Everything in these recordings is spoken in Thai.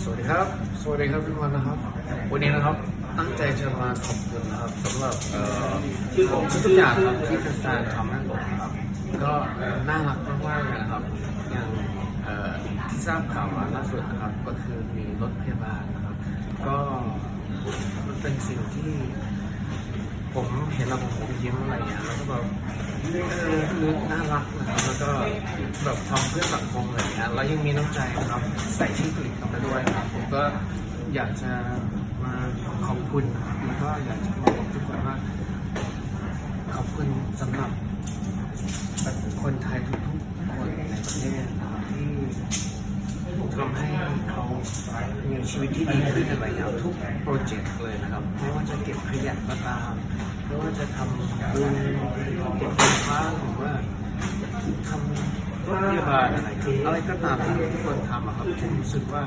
สวัสดีครับ สวัสดีครับทุกคนนะครับ วันนี้นะครับตั้งใจจะมาขอบคุณนะครับสำหรับเอ่อทุกอย่างครับที่แฟนๆทำให้ผมนะครับ ก็น่ารักมากๆเลยนะครับ อย่างที่ทราบข่าวมาล่าสุดนะครับ ก็คือมีรถพยาบาลนะครับ ก็มันเป็นสิ่งที่ผมเห็นแล้วผมยิ้มอะไรอย่างเงี้ยแล้วก็แบบเออคือน่ารักนะครับแล้วก็แบบทำเพื่อสังคมอะไรอย่างเงี้ยแล้วยังมีน้ำใจนะครับใส่ชื่อผลิตเข้าไป ก็อยากจะมาขอบคุณแล้วก็อยากจะมาบอกทุกคนว่า ขอบคุณสำหรับคนไทยทุกๆคนในประเทศที่ทำให้เขามีชีวิตที่ดีขึ้นในวัยเยาว์ทุกโปรเจกต์เลยนะครับ ไม่ว่าจะเก็บขยะก็ตาม ไม่ว่าจะทำบุญเก็บไฟฟ้าหรือว่า พยาบาลอะไรอะไรก็ตามที่ทุกคนทำอะครับผมรู้สึกว่า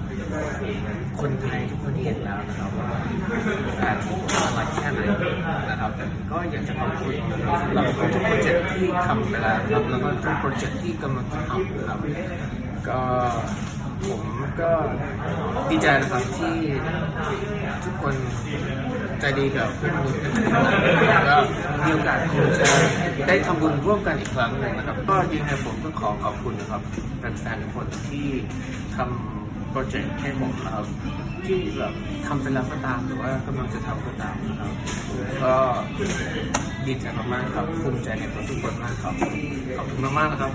คนไทยทุกคนเห็นแล้วนะครับว่าการอะไรแค่ไหนนะครับก็อยากจะขอบคุณสำหรับทุกโปรเจกต์ที่ทำไปแล้วครับแล้วก็ทุกโปรเจกต์ที่กำลังจะทำนะครับก็ ก็ดีใจนะครับที่ทุกคนใจดีกับเพื่อนมนุษย์กันแล้วก็มีโอกาสคงจะได้ทำบุญร่วมกันอีกครั้งหนึ่งนะครับ ก็ยังไงผมก็ขอขอบคุณนะครับแฟนๆทุกคนที่ทำโปรเจกต์ให้ผมนะครับที่แบบทำไปแล้วก็ตามหรือว่ากำลังจะทำก็ตามนะครับก็ดีใจมากๆครับภูมิใจในตัวทุกคนมากครับขอบคุณมากๆนะครับ